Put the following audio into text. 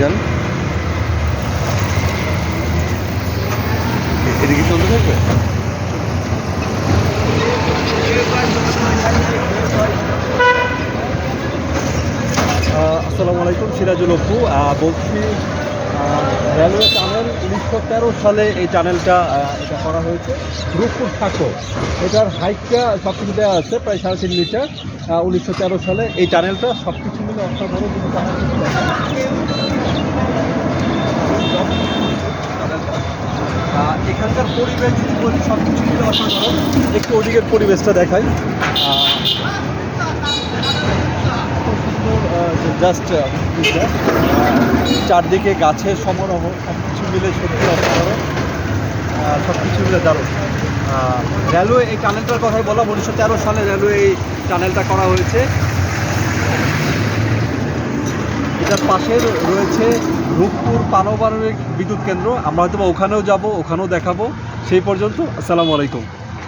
যান। এদিকে চলতে থাকবে? আসসালামু আলাইকুম, সিরাজুল অপু। বলছি রেলওয়ে টানেল উনিশশো তেরো সালে এই টানেলটা এটা করা হয়েছে। রূপপুর ঠাকুর এটার হাইটটা সব কিছু দেওয়া আছে, প্রায় সাড়ে তিন মিটার। উনিশশো তেরো সালে এই টানেলটা সব কিছু মিলে অসাধারণ যদি টানেলটা আহ, এখানকার পরিবেশ যদি বলি সব কিছু মিলে অসাধারণ। একটু ওদিকের পরিবেশটা দেখাই। জাস্ট চারদিকে গাছের সমারোহ সব কিছু মিলে সত্যি অসাধারণ। সব কিছু মিলে দারুণ। রেলওয়ে এই টানেলটার কথাই বললাম, উনিশশো তেরো সালে রেলওয়ে এই টানেলটা করা হয়েছে। এটার পাশে রয়েছে রূপপুর পারমাণবিক বিদ্যুৎ কেন্দ্র। আমরা হয়তো ওখানেও যাব, ওখানেও দেখাবো। সেই পর্যন্ত, আসসালামু আলাইকুম।